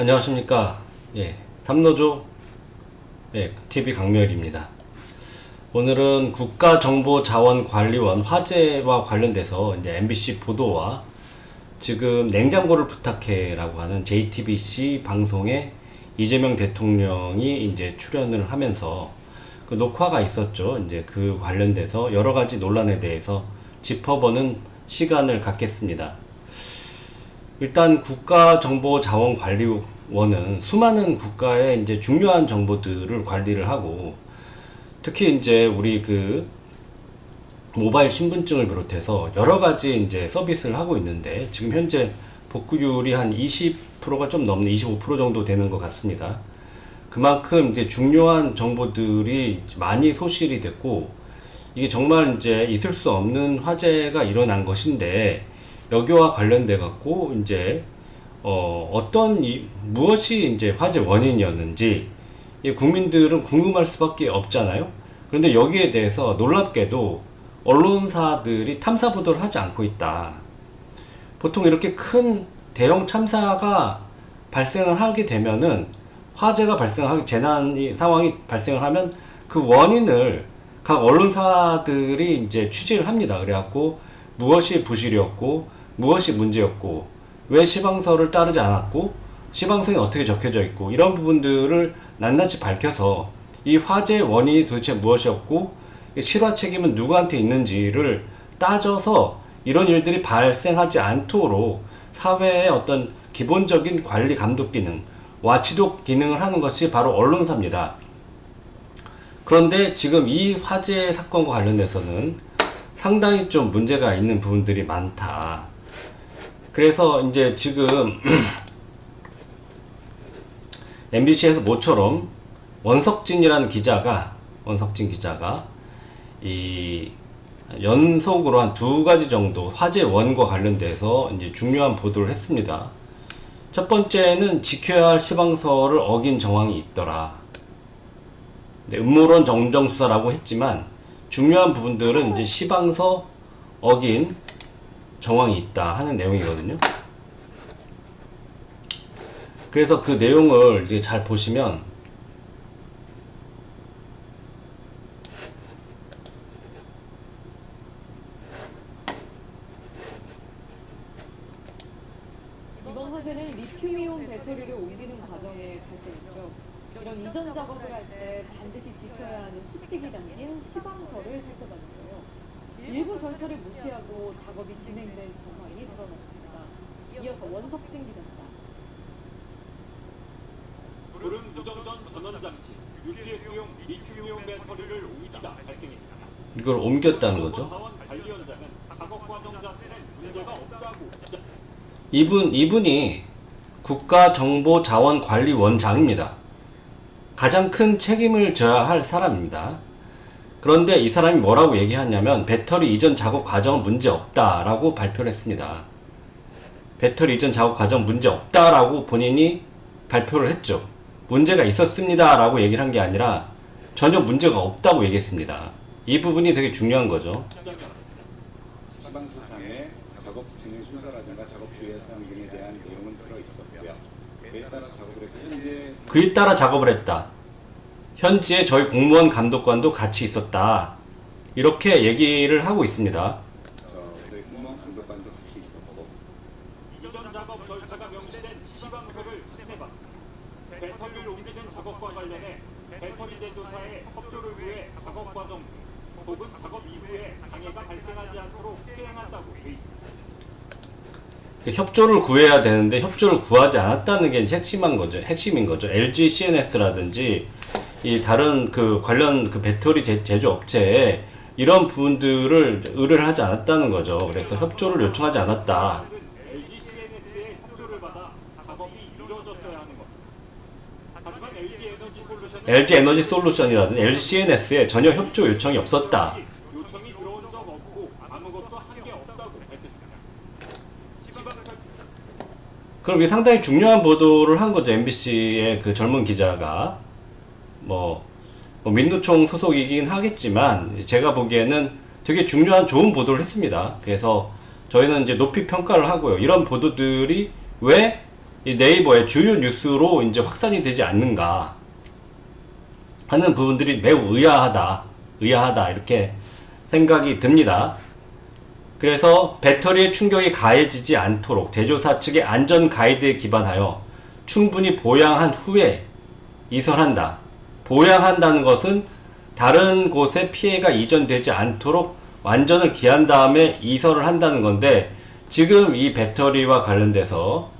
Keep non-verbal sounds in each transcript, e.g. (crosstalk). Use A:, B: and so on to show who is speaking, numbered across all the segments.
A: 안녕하십니까. 예, 삼노조 예, TV 강멸입니다. 오늘은 국가정보자원관리원 화재와 관련돼서 이제 MBC 보도와 지금 냉장고를 부탁해라고 하는 JTBC 방송에 이재명 대통령이 이제 출연을 하면서 그 녹화가 있었죠. 이제 그 관련돼서 여러 가지 논란에 대해서 짚어보는 시간을 갖겠습니다. 일단 국가정보자원관리원은 수많은 국가의 이제 중요한 정보들을 관리를 하고 특히 이제 우리 그 모바일 신분증을 비롯해서 여러 가지 이제 서비스를 하고 있는데 지금 현재 복구율이 한 20%가 좀 넘는 25% 정도 되는 것 같습니다. 그만큼 이제 중요한 정보들이 많이 소실이 됐고 이게 정말 이제 있을 수 없는 화재가 일어난 것인데 여기와 관련돼 갖고 이제 어 어떤 이 무엇이 이제 화재 원인이었는지 이 국민들은 궁금할 수밖에 없잖아요. 그런데 여기에 대해서 놀랍게도 언론사들이 탐사 보도를 하지 않고 있다. 보통 이렇게 큰 대형 참사가 발생을 하게 되면은 화재가 발생하게 재난이 상황이 발생을 하면 그 원인을 각 언론사들이 이제 취재를 합니다. 그래갖고 무엇이 부실이었고 무엇이 문제였고 왜 시방서를 따르지 않았고 시방서에 어떻게 적혀져 있고 이런 부분들을 낱낱이 밝혀서 이 화재 원인이 도대체 무엇이었고 실화 책임은 누구한테 있는지를 따져서 이런 일들이 발생하지 않도록 사회의 어떤 기본적인 관리 감독 기능, 와치독 기능을 하는 것이 바로 언론사입니다. 그런데 지금 이 화재 사건과 관련돼서는 상당히 좀 문제가 있는 부분들이 많다. 그래서 이제 지금 (clears throat) MBC에서 모처럼 원석진이라는 기자가 원석진 기자가 이 연속으로 한 두 가지 정도 화재 원과 관련돼서 이제 중요한 보도를 했습니다. 첫 번째는 지켜야 할 시방서를 어긴 정황이 있더라. 네, 음모론 정정 수사라고 했지만 중요한 부분들은 이제 시방서 어긴 정황이 있다 하는 내용이거든요. 그래서 그 내용을 이제 잘 보시면
B: 이번 화재는 리튬이온 배터리를 옮기는 과정에 발생했죠. 이런 이전 작업을 할 때 반드시 지켜야 하는 수칙이 담긴 시방서를 살펴봤는데요. 일부 절차를 무시하고 작업이 진행된 정황이 드러났습니다. 이어서 원석진 기자입니다.
C: 불은 무정전 전원 장치, UPS용 리튬이온 배터리를 옮기다 발생했습니다.
A: 이걸 옮겼다는 거죠.
C: 관리원장은 작업 과정 자체는 문제가 없다고
A: 이분 이분이 국가정보자원관리원장입니다. 가장 큰 책임을 져야 할 사람입니다. 그런데 이 사람이 뭐라고 얘기하냐면 배터리 이전 작업 과정은 문제 없다라고 발표를 했습니다. 배터리 이전 작업 과정 문제 없다라고 본인이 발표를 했죠. 문제가 있었습니다라고 얘기를 한 게 아니라 전혀 문제가 없다고 얘기했습니다. 이 부분이 되게 중요한 거죠.
D: 시방수상에 작업 진행 순서라든가 작업 주의 사항 등에 대한 내용은 들어 있었고요. 그에 따라 작업을 했고 현재
A: 그에 따라 작업을 했다. 현지에 저희 공무원 감독관도 같이 있었다. 이렇게 얘기를 하고 있습니다.
D: 저희 공무원 감독관도 같이 있었고
C: 이전 작업 절차가 명시된 시방서를 확인해봤습니다. 배터리를 옮기는 작업과 관련해 배터리 제조사에 협조를 구해 작업 과정 중 혹은 작업 이후에 장애가 발생하지 않도록 수행한다고 돼 있습니다.
A: 협조를 구해야 되는데 협조를 구하지 않았다는 게 핵심한 거죠. 핵심인 거죠. LG CNS라든지 이 다른 그 관련 그 배터리 제, 제조 업체에 이런 부분들을 의뢰를 하지 않았다는 거죠. 그래서 협조를 요청하지 않았다.
C: LG 에너지 솔루션은
A: LG CNS에 전혀 협조 요청이 없었다. 그럼 이게 상당히 중요한 보도를 한 거죠. MBC의 그 젊은 기자가. 뭐, 뭐 민노총 소속이긴 하겠지만, 제가 보기에는 되게 중요한 좋은 보도를 했습니다. 그래서 저희는 이제 높이 평가를 하고요. 이런 보도들이 왜이 네이버의 주요 뉴스로 이제 확산이 되지 않는가 하는 부분들이 매우 의아하다, 의아하다 이렇게 생각이 듭니다. 그래서 배터리의 충격이 가해지지 않도록 제조사 측의 안전 가이드에 기반하여 충분히 보양한 후에 이설한다. 보양한다는 것은 다른 곳에 피해가 이전되지 않도록 완전을 기한 다음에 이설을 한다는 건데 지금 이 배터리와 관련돼서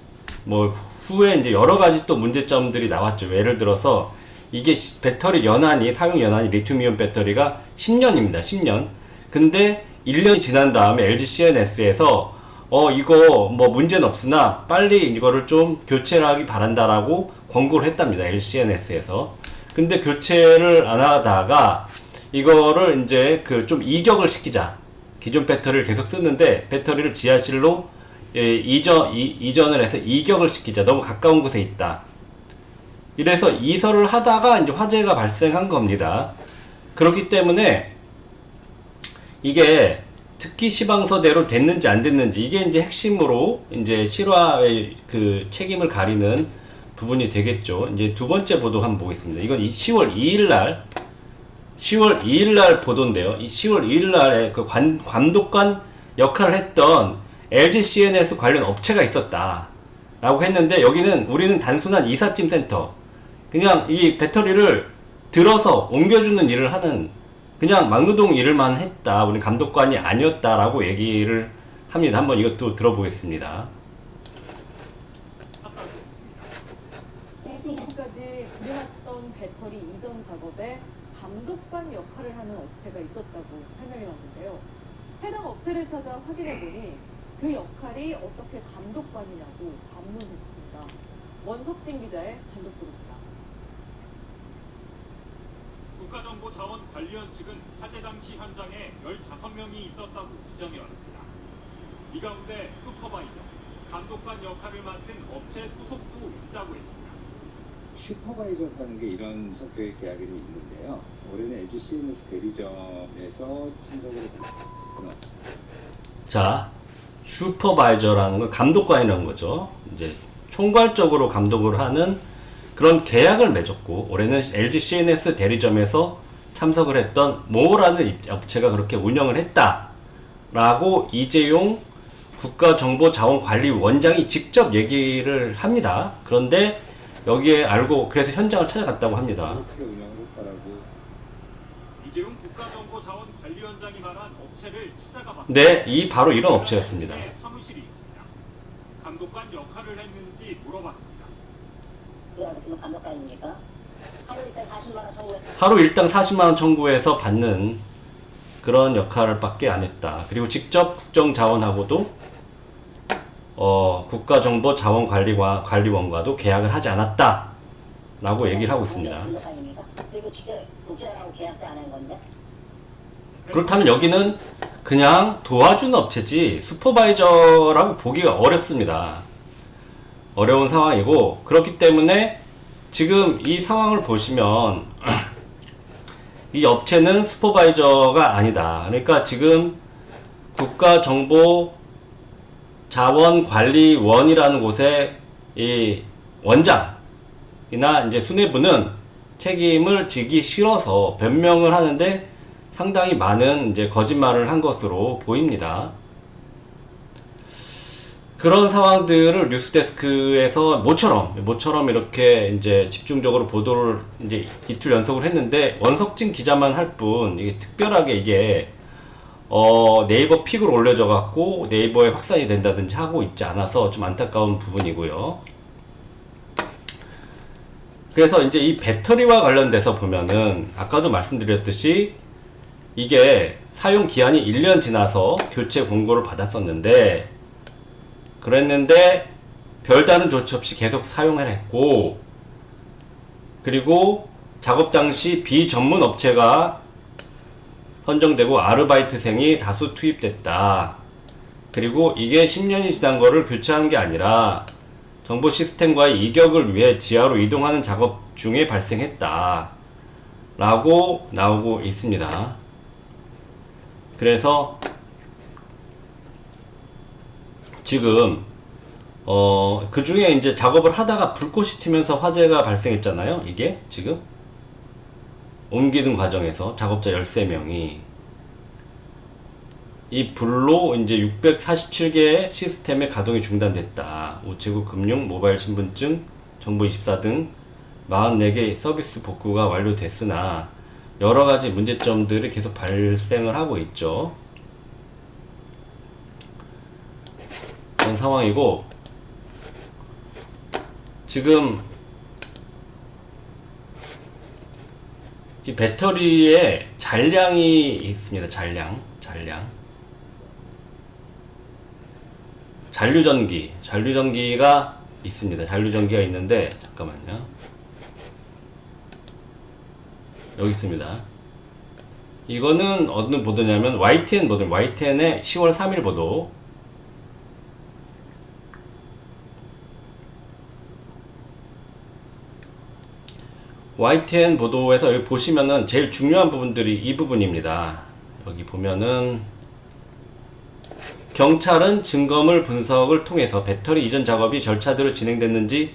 A: 뭐 후에 이제 여러 가지 또 문제점들이 나왔죠. 예를 들어서 이게 시- 배터리 연한이 사용 연한이 리튬이온 배터리가 10년입니다. 10년. 근데 1년이 지난 다음에 LG CNS에서 어 이거 뭐 문제는 없으나 빨리 이거를 좀 교체를 하기 바란다라고 권고를 했답니다. LG CNS에서. 근데 교체를 안 하다가 이거를 이제 그 좀 이격을 시키자. 기존 배터리를 계속 쓰는데 배터리를 지하실로 예, 이전 이, 이전을 해서 이격을 시키자. 너무 가까운 곳에 있다. 이래서 이설을 하다가 이제 화재가 발생한 겁니다. 그렇기 때문에 이게 특기 시방서대로 됐는지 안 됐는지 이게 이제 핵심으로 이제 실화의 그 책임을 가리는 부분이 되겠죠. 이제 두 번째 보도 한번 보겠습니다. 이건 이 10월 2일 날 10월 2일 날 보도인데요. 이 10월 2일 날에 그 관, 감독관 역할을 했던 LG CNS 관련 업체가 있었다. 라고 했는데 여기는 우리는 단순한 이삿짐 센터. 그냥 이 배터리를 들어서 옮겨주는 일을 하는 그냥 막노동 일을만 했다. 우리 감독관이 아니었다라고 얘기를 합니다. 한번 이것도 들어보겠습니다.
B: 지금까지 불려놨던 배터리 이전 작업에 감독관 역할을 하는 업체가 있었다고 설명해 왔는데요. 해당 업체를 찾아 확인해 보니 그 역할이 어떻게 감독관이냐고 반문했습니다. 원석진 기자의 단독 보도입니다.
C: 국가정보자원 관리원 측은 화재 당시 현장에 15명이 있었다고 주장해 왔습니다. 이 가운데 슈퍼바이저, 감독관 역할을 맡은 업체 소속도 있다고 했습니다.
D: 슈퍼바이저라는 게 이런 성격의 계약이 있는데요. 올해는 LG CNS 대리점에서 했구나.
A: 자, 슈퍼바이저라는 건 감독관이라는 거죠. 이제 총괄적으로 감독을 하는 그런 계약을 맺었고 올해는 LG CNS 대리점에서 참석을 했던 모라는 입- 업체가 그렇게 운영을 했다라고 이재용 국가정보자원관리원장이 직접 얘기를 합니다. 그런데 여기에 알고 그래서 현장을 찾아갔다고 합니다.
C: 봤습니다.
A: 네, 이 바로 이런 업체였습니다.
C: 네. 감독관 역할을 했는지 물어봤습니다.
E: 그가 무슨 감독관입니까? 하루 일단 40만 원 청구해
A: 하루 일당 40만 원 청구해서 받는 그런 역할을 밖에 안 했다. 그리고 직접 국정자원하고도 어, 국가정보자원관리와 관리원과도 계약을 하지 않았다. 라고 얘기를 하고 있습니다. 그렇다면 여기는 그냥 도와주는 업체지 슈퍼바이저라고 보기가 어렵습니다. 어려운 상황이고 그렇기 때문에 지금 이 상황을 보시면 (clears throat) 이 업체는 슈퍼바이저가 아니다. 그러니까 지금 국가정보 자원관리원이라는 곳에 이 원장이나 이제 수뇌부는 책임을 지기 싫어서 변명을 하는데 상당히 많은 이제 거짓말을 한 것으로 보입니다. 그런 상황들을 뉴스데스크에서 모처럼 모처럼 이렇게 이제 집중적으로 보도를 이제 이틀 연속을 했는데 원석진 기자만 할 뿐 이게 특별하게 이게 어 네이버 픽으로 올려져 갖고 네이버에 확산이 된다든지 하고 있지 않아서 좀 안타까운 부분이고요. 그래서 이제 이 배터리와 관련돼서 보면은 아까도 말씀드렸듯이 이게 사용 기한이 1년 지나서 교체 공고를 받았었는데 그랬는데 별다른 조치 없이 계속 사용을 했고 그리고 작업 당시 비전문 업체가 선정되고 아르바이트생이 다수 투입됐다. 그리고 이게 10년이 지난 거를 교체한 게 아니라 정보 시스템과의 이격을 위해 지하로 이동하는 작업 중에 발생했다. 라고 나오고 있습니다. 그래서 지금 어, 그 중에 이제 작업을 하다가 불꽃이 튀면서 화재가 발생했잖아요. 이게 지금 옮기는 과정에서 작업자 13명이 이 불로 이제 647개의 시스템의 가동이 중단됐다. 우체국 금융, 모바일 신분증, 정보24 등 44개 서비스 복구가 완료됐으나 여러 가지 문제점들이 계속 발생을 하고 있죠. 그런 상황이고 지금 이 배터리에 잔량이 있습니다. 잔량, 잔량. 잔류전기, 잔류전기가 있습니다. 잔류전기가 있는데 잠깐만요. 여기 있습니다. 이거는 어느 보도냐면 YTN 보도, YTN의 10월 3일 보도. YTN 보도에서 여기 보시면은 제일 중요한 부분들이 이 부분입니다. 여기 보면은 경찰은 증거물 분석을 통해서 배터리 이전 작업이 절차대로 진행됐는지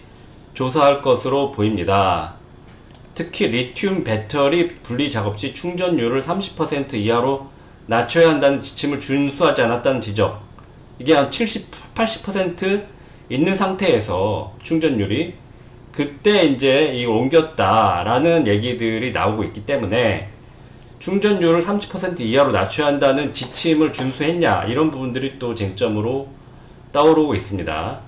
A: 조사할 것으로 보입니다. 특히 리튬 배터리 분리 작업 시 충전율을 30% 이하로 낮춰야 한다는 지침을 준수하지 않았다는 지적. 이게 한 70, 80% 있는 상태에서 충전율이 그때 이제 이 옮겼다라는 얘기들이 나오고 있기 때문에 충전율을 30% 이하로 낮춰야 한다는 지침을 준수했냐 이런 부분들이 또 쟁점으로 떠오르고 있습니다.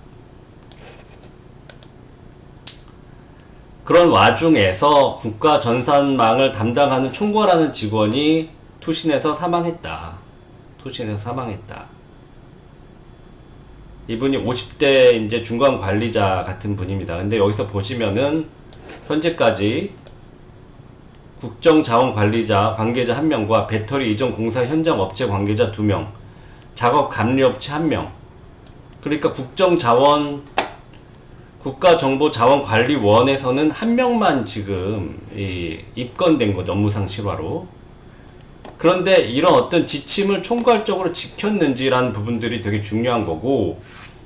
A: 그런 와중에서 국가 전산망을 담당하는 총괄하는 직원이 투신해서 사망했다. 투신해서 사망했다. 이분이 50대 이제 중간 관리자 같은 분입니다. 근데 여기서 보시면은 현재까지 국정자원 관리자 관계자 1명과 배터리 이전 공사 현장 업체 관계자 2명, 작업 감리 업체 1명. 그러니까 국정자원 국가정보자원관리원에서는 한 명만 지금 이 입건된 거죠 업무상 실화로. 그런데 이런 어떤 지침을 총괄적으로 지켰는지라는 부분들이 되게 중요한 거고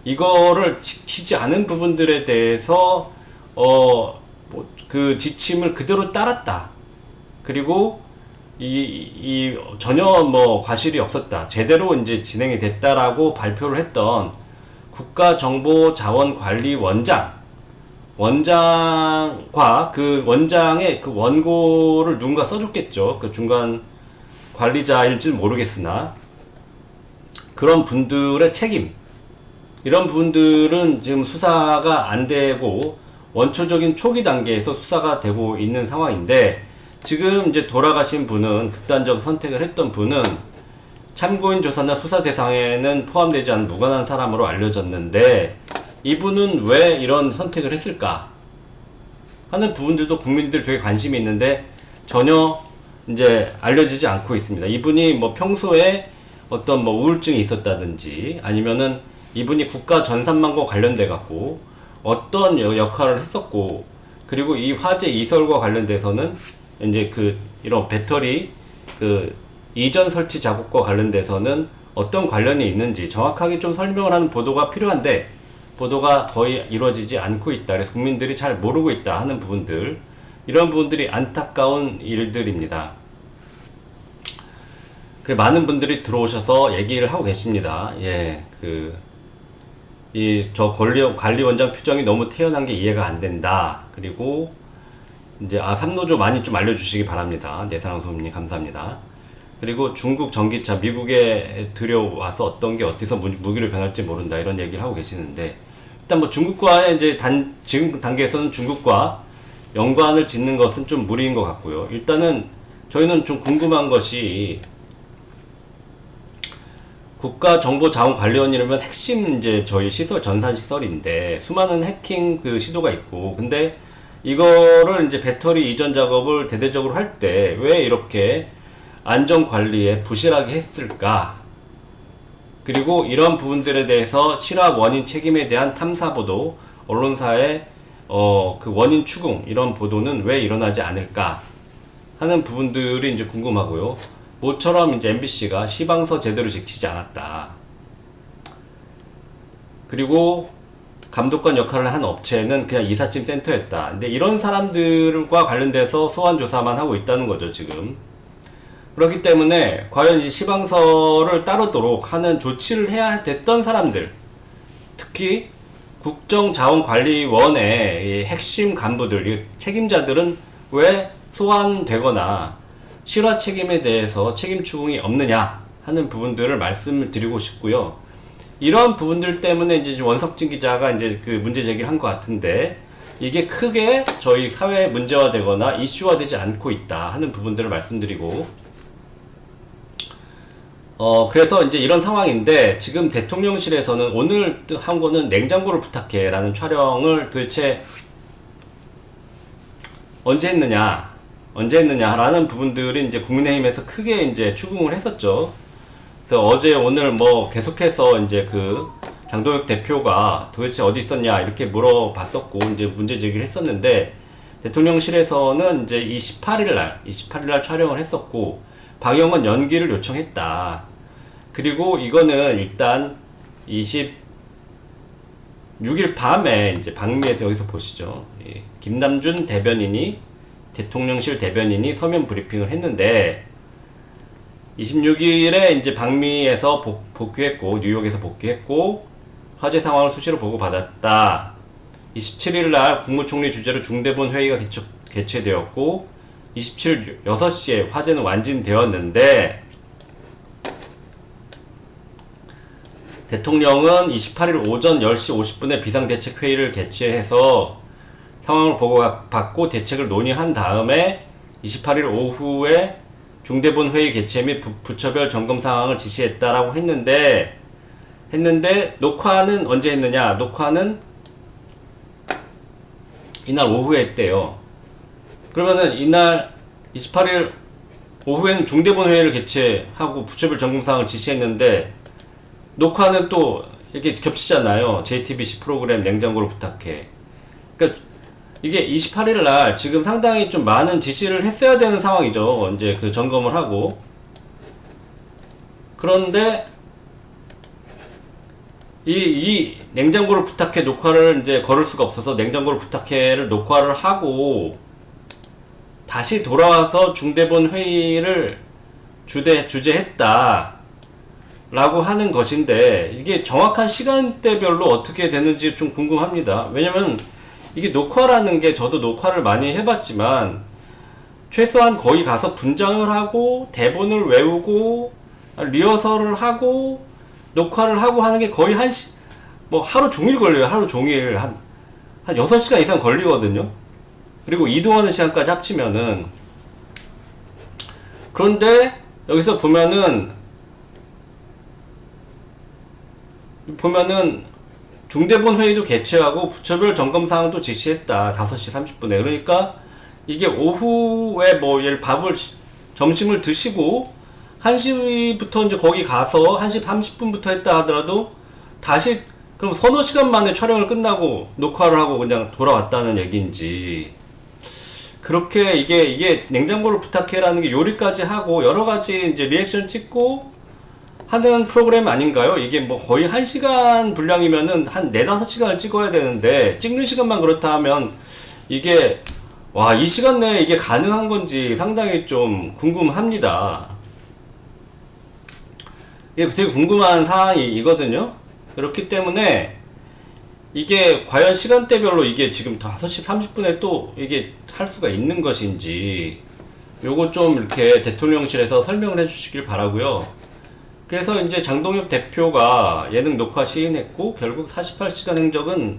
A: 이거를 지키지 않은 부분들에 대해서 어 그 지침을 그대로 따랐다. 그리고 이, 이 전혀 뭐 과실이 없었다. 제대로 이제 진행이 됐다라고 발표를 했던 국가정보자원관리원장 원장과 그 원장의 그 원고를 누군가 써줬겠죠. 그 중간 관리자일지 모르겠으나 그런 분들의 책임 이런 분들은 지금 수사가 안 되고 원초적인 초기 단계에서 수사가 되고 있는 상황인데 지금 이제 돌아가신 분은 극단적 선택을 했던 분은 참고인 조사나 수사 대상에는 포함되지 않은 무관한 사람으로 알려졌는데 이분은 왜 이런 선택을 했을까 하는 부분들도 국민들 되게 관심이 있는데 전혀 이제 알려지지 않고 있습니다. 이분이 뭐 평소에 어떤 뭐 우울증이 있었다든지 아니면은 이분이 국가 전산망과 관련돼 갖고 어떤 여- 역할을 했었고 그리고 이 화재 이설과 관련돼서는 이제 그 이런 배터리 그 이전 설치 작업과 관련돼서는 어떤 관련이 있는지 정확하게 좀 설명을 하는 보도가 필요한데 보도가 거의 이루어지지 않고 있다. 그래서 국민들이 잘 모르고 있다 하는 부분들 이런 부분들이 안타까운 일들입니다. 그 많은 분들이 들어오셔서 얘기를 하고 계십니다. 예, 그, 이, 저 관리, 관리원장 표정이 너무 태연한 게 이해가 안 된다. 그리고, 이제, 아, 삼노조 많이 좀 알려주시기 바랍니다. 내사랑 소민님 감사합니다. 그리고 중국 전기차, 미국에 들여와서 어떤 게 어디서 무, 무기를 변할지 모른다. 이런 얘기를 하고 계시는데, 일단 뭐 중국과의 이제 단, 지금 단계에서는 중국과 연관을 짓는 것은 좀 무리인 것 같고요. 일단은 저희는 좀 궁금한 것이 국가정보자원관리원이라면 핵심 이제 저희 시설 전산 시설인데 수많은 해킹 그 시도가 있고 근데 이거를 이제 배터리 이전 작업을 대대적으로 할 때 왜 이렇게 안전 관리에 부실하게 했을까? 그리고 이런 부분들에 대해서 실화 원인 책임에 대한 탐사 보도, 언론사의 어 그 원인 추궁 이런 보도는 왜 일어나지 않을까 하는 부분들이 이제 궁금하고요. 모처럼 이제 MBC가 시방서 제대로 지키지 않았다. 그리고 감독관 역할을 한 업체는 그냥 이삿짐 센터였다. 근데 이런 사람들과 관련돼서 소환 조사만 하고 있다는 거죠, 지금. 그렇기 때문에 과연 이 시방서를 따르도록 하는 조치를 해야 됐던 사람들, 특히 국정자원관리원의 이 핵심 간부들, 이 책임자들은 왜 소환되거나 실화 책임에 대해서 책임 추궁이 없느냐 하는 부분들을 말씀을 드리고 싶고요. 이러한 부분들 때문에 이제 원석진 기자가 이제 그 문제 제기를 한 것 같은데 이게 크게 저희 사회에 문제화되거나 이슈화되지 않고 있다 하는 부분들을 말씀드리고 어 그래서 이제 이런 상황인데 지금 대통령실에서는 오늘 한 거는 냉장고를 부탁해라는 촬영을 도대체 언제 했느냐 언제 했느냐라는 부분들이 이제 국민의힘에서 크게 이제 추궁을 했었죠. 그래서 어제 오늘 뭐 계속해서 이제 그 장동혁 대표가 도대체 어디 있었냐 이렇게 물어봤었고 이제 문제 제기를 했었는데 대통령실에서는 이제 28일 날 28일 날 촬영을 했었고 방영은 연기를 요청했다. 그리고 이거는 일단 26일 밤에 이제 방미에서 여기서 보시죠. 예, 김남준 대변인이 대통령실 대변인이 서면 브리핑을 했는데 26일에 이제 방미에서 복, 복귀했고 뉴욕에서 복귀했고 화재 상황을 수시로 보고받았다. 27일 날 국무총리 주재로 중대본 회의가 개최, 개최되었고 27일 6시에 화재는 완진되었는데 대통령은 28일 오전 10시 50분에 비상대책회의를 개최해서 상황을 보고받고 대책을 논의한 다음에 28일 오후에 중대본 회의 개최 및 부, 부처별 점검 상황을 지시했다라고 했는데 했는데 녹화는 언제 했느냐? 녹화는 이날 오후에 했대요. 그러면은 이날 28일 오후에는 중대본 회의를 개최하고 부처별 점검 사항을 지시했는데 녹화는 또 이렇게 겹치잖아요. JTBC 프로그램 냉장고를 부탁해. 그러니까 이게 28일 날 지금 상당히 좀 많은 지시를 했어야 되는 상황이죠. 이제 그 점검을 하고. 그런데 이, 이 냉장고를 부탁해 녹화를 이제 걸을 수가 없어서 냉장고를 부탁해를 녹화를 하고 다시 돌아와서 중대본 회의를 주대, 주재했다. 라고 하는 것인데 이게 정확한 시간대별로 어떻게 되는지 좀 궁금합니다. 왜냐면 이게 녹화라는 게 저도 녹화를 많이 해봤지만 최소한 거기 가서 분장을 하고 대본을 외우고 리허설을 하고 녹화를 하고 하는 게 거의 한 시, 뭐 하루 종일 걸려요. 하루 종일 한, 한 6시간 이상 걸리거든요. 그리고 이동하는 시간까지 합치면은 그런데 여기서 보면은 보면은 중대본 회의도 개최하고 부처별 점검 사항도 지시했다. 5시 30분에. 그러니까 이게 오후에 뭐 예를 밥을 점심을 드시고 1시부터 이제 거기 가서 1시 30분부터 했다 하더라도 다시 그럼 서너 시간 만에 촬영을 끝나고 녹화를 하고 그냥 돌아왔다는 얘기인지 그렇게 이게 이게 냉장고를 부탁해라는 게 요리까지 하고 여러 가지 이제 리액션 찍고 하는 프로그램 아닌가요? 이게 뭐 거의 1시간 분량이면은 한 4, 5시간을 찍어야 되는데 찍는 시간만 그렇다 하면 이게 와, 이 시간 내에 이게 가능한 건지 상당히 좀 궁금합니다. 이게 되게 궁금한 사항이거든요. 그렇기 때문에 이게 과연 시간대별로 이게 지금 5시 30분에 또 이게 할 수가 있는 것인지 요거 좀 이렇게 대통령실에서 설명을 해 주시길 바라고요. 그래서 이제 장동혁 대표가 예능 녹화 시인했고 결국 48시간 행적은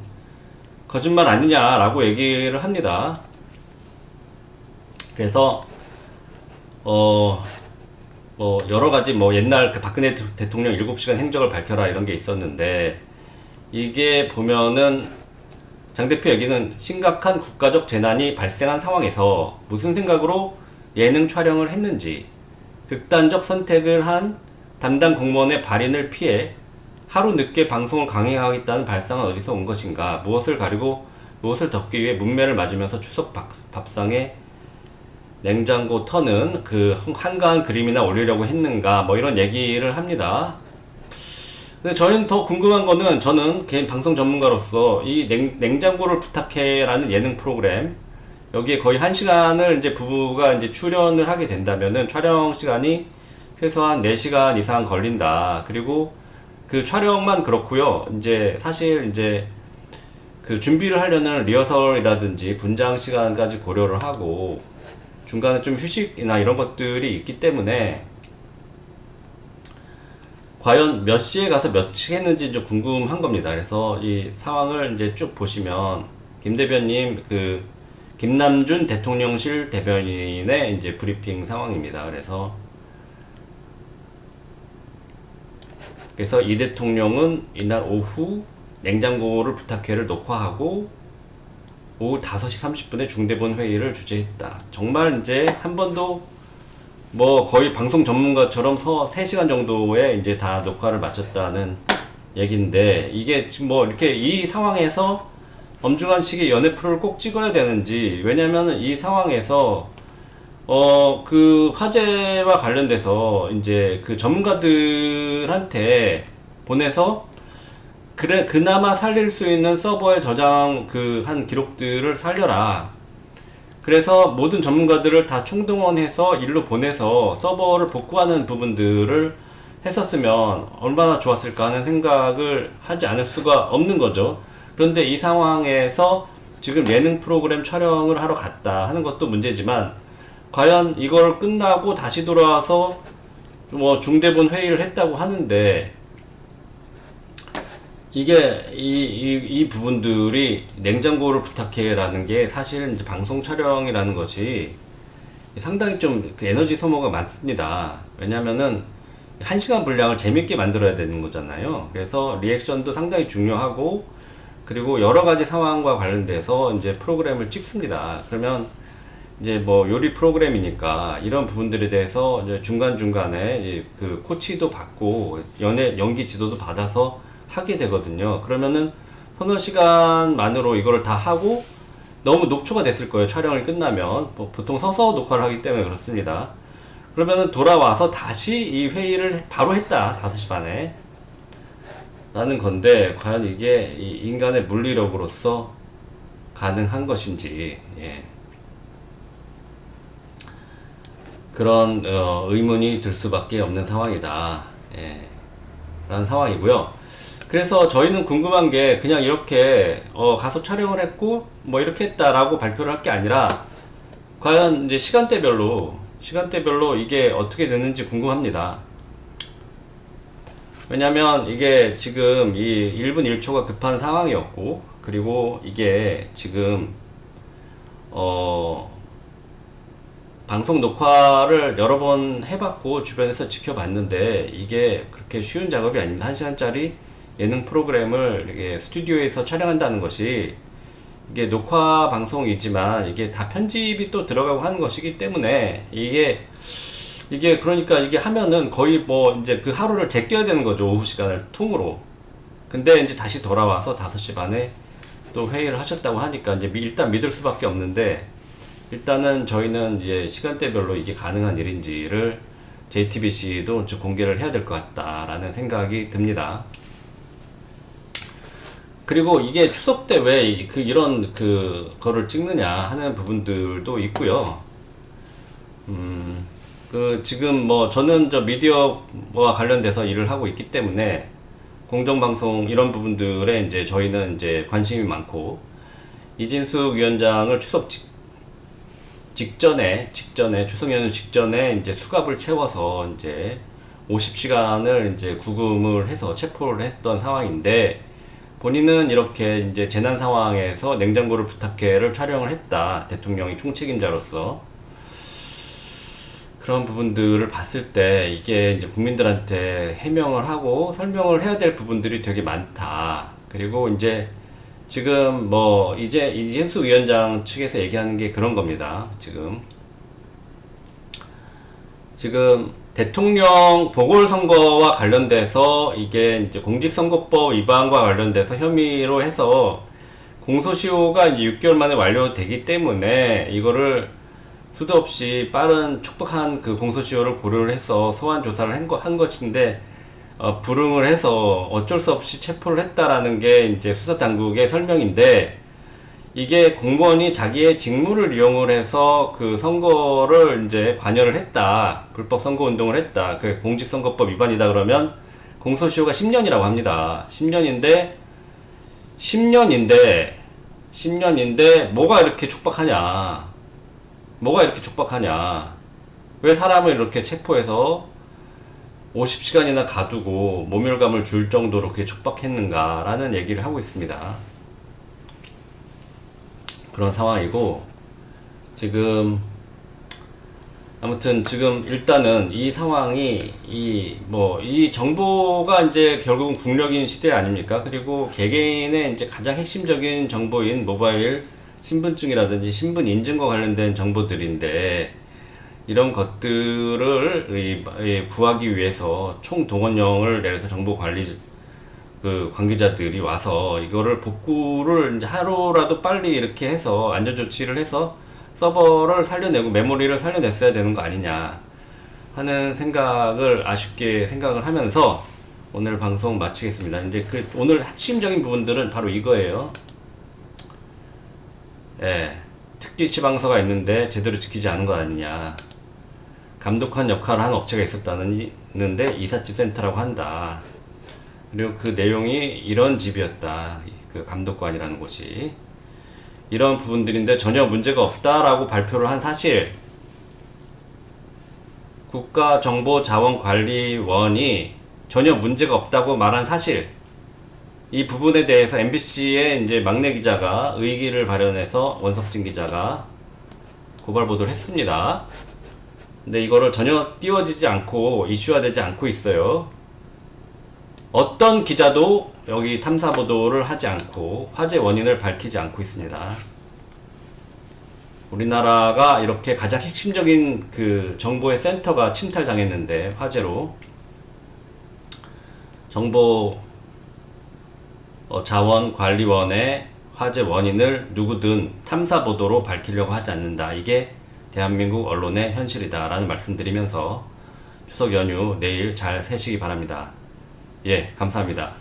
A: 거짓말 아니냐라고 얘기를 합니다. 그래서 어, 뭐 여러 가지 뭐 옛날 그 박근혜 대통령 7시간 행적을 밝혀라 이런 게 있었는데 이게 보면은 장 대표 얘기는 심각한 국가적 재난이 발생한 상황에서 무슨 생각으로 예능 촬영을 했는지 극단적 선택을 한 담당 공무원의 발인을 피해 하루 늦게 방송을 강행하겠다는 발상은 어디서 온 것인가? 무엇을 가리고 무엇을 덮기 위해 문매를 맞으면서 추석 밥, 밥상에 냉장고 터는 그 한가한 그림이나 올리려고 했는가? 뭐 이런 얘기를 합니다. 근데 저는 더 궁금한 거는 저는 개인 방송 전문가로서 이 냉, 냉장고를 부탁해라는 예능 프로그램 여기에 거의 한 시간을 이제 부부가 이제 출연을 하게 된다면은 촬영 시간이 최소한 4시간 이상 걸린다. 그리고 그 촬영만 그렇고요. 이제 사실 이제 그 준비를 하려는 리허설이라든지 분장 시간까지 고려를 하고 중간에 좀 휴식이나 이런 것들이 있기 때문에 과연 몇 시에 가서 몇 시 했는지 좀 궁금한 겁니다. 그래서 이 상황을 이제 쭉 보시면 김 대변님 그 김남준 대통령실 대변인의 이제 브리핑 상황입니다. 그래서 그래서 이 대통령은 이날 오후 냉장고를 부탁해를 녹화하고 오후 5시 30분에 중대본 회의를 주재했다. 정말 이제 한 번도 뭐 거의 방송 전문가처럼 서 3시간 정도에 이제 다 녹화를 마쳤다는 얘기인데 이게 지금 뭐 이렇게 이 상황에서 엄중한 시기에 연애 프로를 꼭 찍어야 되는지 왜냐면은 이 상황에서 어 그 화제와 관련돼서 이제 그 전문가들한테 보내서 그래 그나마 살릴 수 있는 서버에 저장 그 한 기록들을 살려라. 그래서 모든 전문가들을 다 총동원해서 일로 보내서 서버를 복구하는 부분들을 했었으면 얼마나 좋았을까 하는 생각을 하지 않을 수가 없는 거죠. 그런데 이 상황에서 지금 예능 프로그램 촬영을 하러 갔다 하는 것도 문제지만 과연 이걸 끝나고 다시 돌아와서 뭐 중대본 회의를 했다고 하는데 이게 이, 이, 이 부분들이 냉장고를 부탁해라는 게 사실은 이제 방송 촬영이라는 것이 상당히 좀 그 에너지 소모가 많습니다. 왜냐면은 한 시간 분량을 재밌게 만들어야 되는 거잖아요. 그래서 리액션도 상당히 중요하고 그리고 여러 가지 상황과 관련돼서 이제 프로그램을 찍습니다. 그러면 이제 뭐 요리 프로그램이니까 이런 부분들에 대해서 이제 중간 중간에 그 코치도 받고 연애 연기 지도도 받아서 하게 되거든요. 그러면은 서너 시간만으로 이거를 다 하고 너무 녹초가 됐을 거예요. 촬영이 끝나면 뭐 보통 서서 녹화를 하기 때문에 그렇습니다. 그러면은 돌아와서 다시 이 회의를 바로 했다. 5시 반에. 라는 건데 과연 이게 이 인간의 물리력으로서 가능한 것인지 예. 그런 어, 의문이 들 수밖에 없는 상황이다. 예. 라는 상황이고요. 그래서 저희는 궁금한 게 그냥 이렇게 어, 가서 촬영을 했고 뭐 이렇게 했다라고 발표를 할 게 아니라 과연 이제 시간대별로 시간대별로 이게 어떻게 됐는지 궁금합니다. 왜냐면 이게 지금 이 1분 1초가 급한 상황이었고 그리고 이게 지금 어 방송 녹화를 여러 번 해봤고 주변에서 지켜봤는데 이게 그렇게 쉬운 작업이 아닙니다. 한 시간짜리 예능 프로그램을 스튜디오에서 촬영한다는 것이 이게 녹화 방송이지만 이게 다 편집이 또 들어가고 하는 것이기 때문에 이게 이게 그러니까 이게 하면은 거의 뭐 이제 그 하루를 제껴야 되는 거죠 오후 시간을 통으로 근데 이제 다시 돌아와서 5시 반에 또 회의를 하셨다고 하니까 이제 미- 일단 믿을 수밖에 없는데 일단은 저희는 이제 시간대별로 이게 가능한 일인지를 JTBC도 좀 공개를 해야 될 것 같다라는 생각이 듭니다. 그리고 이게 추석 때 왜 그 이런 그 거를 찍느냐 하는 부분들도 있고요. 음, 그 지금 뭐 저는 저 미디어와 관련돼서 일을 하고 있기 때문에 공정방송 이런 부분들에 이제 저희는 이제 관심이 많고 이진숙 위원장을 추석 직, 직전에 직전에 추석 연휴 직전에 이제 수갑을 채워서 이제 50시간을 이제 구금을 해서 체포를 했던 상황인데 본인은 이렇게 이제 재난 상황에서 냉장고를 부탁해를 촬영을 했다. 대통령이 총책임자로서. 그런 부분들을 봤을 때 이게 이제 국민들한테 해명을 하고 설명을 해야 될 부분들이 되게 많다. 그리고 이제 지금 뭐 이제 이진수 위원장 측에서 얘기하는 게 그런 겁니다. 지금 지금 대통령 보궐선거와 관련돼서 이게 이제 공직선거법 위반과 관련돼서 혐의로 해서 공소시효가 이제 6개월 만에 완료되기 때문에 이거를 수도 없이 빠른 촉박한 그 공소시효를 고려를 해서 소환 조사를 한, 거, 한 것인데 어, 불응을 해서 어쩔 수 없이 체포를 했다라는 게 이제 수사 당국의 설명인데 이게 공무원이 자기의 직무를 이용을 해서 그 선거를 이제 관여를 했다. 불법 선거 운동을 했다. 그 공직선거법 위반이다 그러면 공소시효가 10년이라고 합니다. 10년인데 10년인데 10년인데 뭐가 이렇게 촉박하냐? 뭐가 이렇게 촉박하냐? 왜 사람을 이렇게 체포해서 50시간이나 가두고 모멸감을 줄 정도로 그게 촉박했는가라는 얘기를 하고 있습니다. 그런 상황이고 지금 아무튼 지금 일단은 이 상황이 이뭐 이 정보가 이제 결국은 국력인 시대 아닙니까? 그리고 개개인의 이제 가장 핵심적인 정보인 모바일 신분증이라든지 신분 인증과 관련된 정보들인데 이런 것들을 이- 이 구하기 위해서 총 동원령을 내려서 정보 관리 그 관계자들이 와서 이거를 복구를 이제 하루라도 빨리 이렇게 해서 안전 조치를 해서 서버를 살려내고 메모리를 살려냈어야 되는 거 아니냐 하는 생각을 아쉽게 생각을 하면서 오늘 방송 마치겠습니다. 이제 그 오늘 핵심적인 부분들은 바로 이거예요. 예. 특기 지방서가 있는데 제대로 지키지 않은 거 아니냐. 감독한 역할을 한 업체가 있었다는 있는데 이삿짐 센터라고 한다. 그리고 그 내용이 이런 집이었다. 그 감독관이라는 곳이. 이런 부분들인데 전혀 문제가 없다라고 발표를 한 사실. 국가정보자원관리원이 전혀 문제가 없다고 말한 사실. 이 부분에 대해서 MBC의 이제 막내 기자가 의기를 발현해서 원석진 기자가 고발 보도를 했습니다. 근데 이거를 전혀 띄워지지 않고 이슈화되지 않고 있어요. 어떤 기자도 여기 탐사 보도를 하지 않고 화재 원인을 밝히지 않고 있습니다. 우리나라가 이렇게 가장 핵심적인 그 정보의 센터가 침탈당했는데 화재로 정보 어, 자원관리원의 화재 원인을 누구든 탐사 보도로 밝히려고 하지 않는다. 이게 대한민국 언론의 현실이다라는 말씀드리면서 추석 연휴 내일 잘 새시기 바랍니다. 예, 감사합니다.